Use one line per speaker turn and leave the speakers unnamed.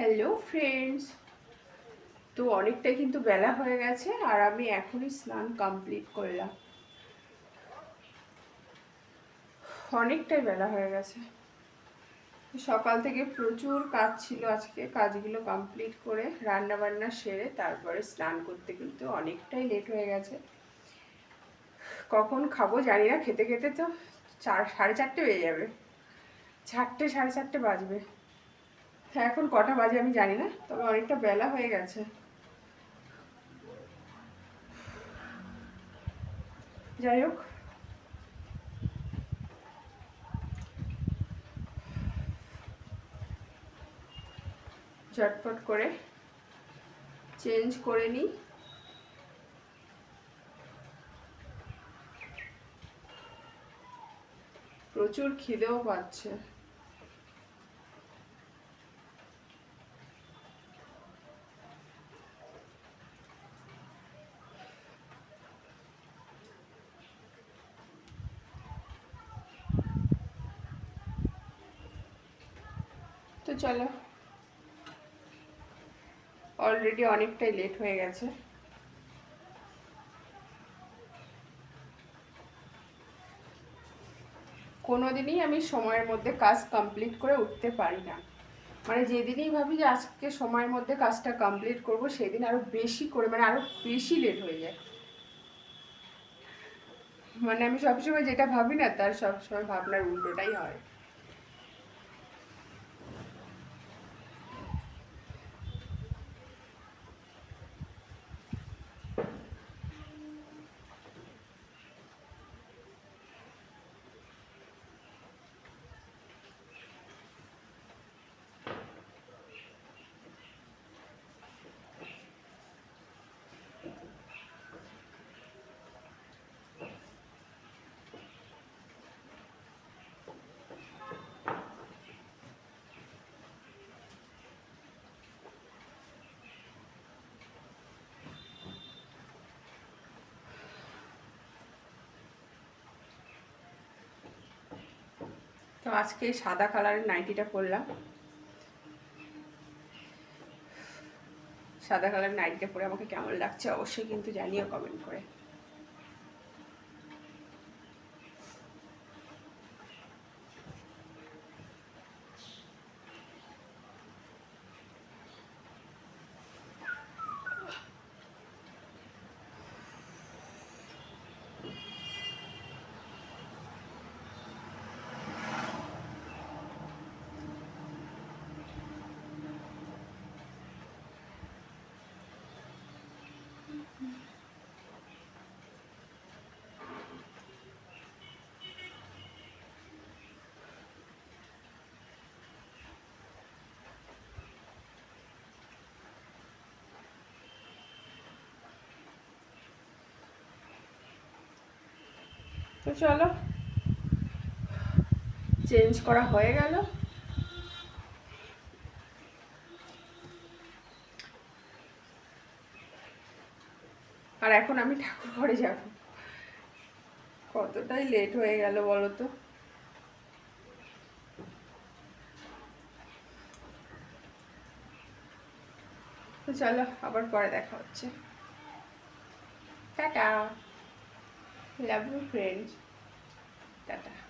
Hello friends তো অনেকটাই কিন্তু বেলা হয়ে গেছে আর আমি এখনই স্নান কমপ্লিট করলাম। অনেকটাই বেলা হয়ে গেছে। সকাল থেকে প্রচুর কাজ ছিল আজকে, কাজগুলো কমপ্লিট করে রান্না বান্না সেরে তারপরে স্নান করতে কিন্তু অনেকটাই লেট হয়ে গেছে। কখন খাব জানি না, খেতে খেতে তো চার, সাড়ে চারটে বেজে যাবে। চারটে, সাড়ে চারটে বাজবে। হ্যাঁ এখন কটা বাজে আমি জানি না, তবে অনেকটা বেলা হয়ে গেছে। যাই হোক। ঝটপট করে চেঞ্জ করে নিই। প্রচুর খিদেও পাচ্ছে। চলো। অলরেডি অনেকটাই লেট হয়ে গেছে। কোনোদিনই আমি সময়ের মধ্যে কাজ কমপ্লিট করে উঠতে পারি না। মানে যেদিনই ভাবি যে আজকে সময়ের মধ্যে কাজটা কমপ্লিট করব, সেদিন আরও বেশি করে মানে আরও বেশি লেট হয়ে যায়। মানে আমি সবসময় যেটা ভাবি না, তার সবসময় ভাবনার উল্টোটাই হয়। তো আজকে সাদা কালারের নাইটিটা পরলাম। সাদা কালারের নাইটিটা পরে আমাকে কেমন লাগছে অবশ্যই কিন্তু জানিও কমেন্ট করে। তো চলো। চেঞ্জ করা হয়ে গেল। আর এখন আমি ঠাকুর ঘরে যাব। কতটাই লেট হয়ে গেল বলো তো চলো, আবার পরে দেখা হচ্ছে। Tata. Love you friends tata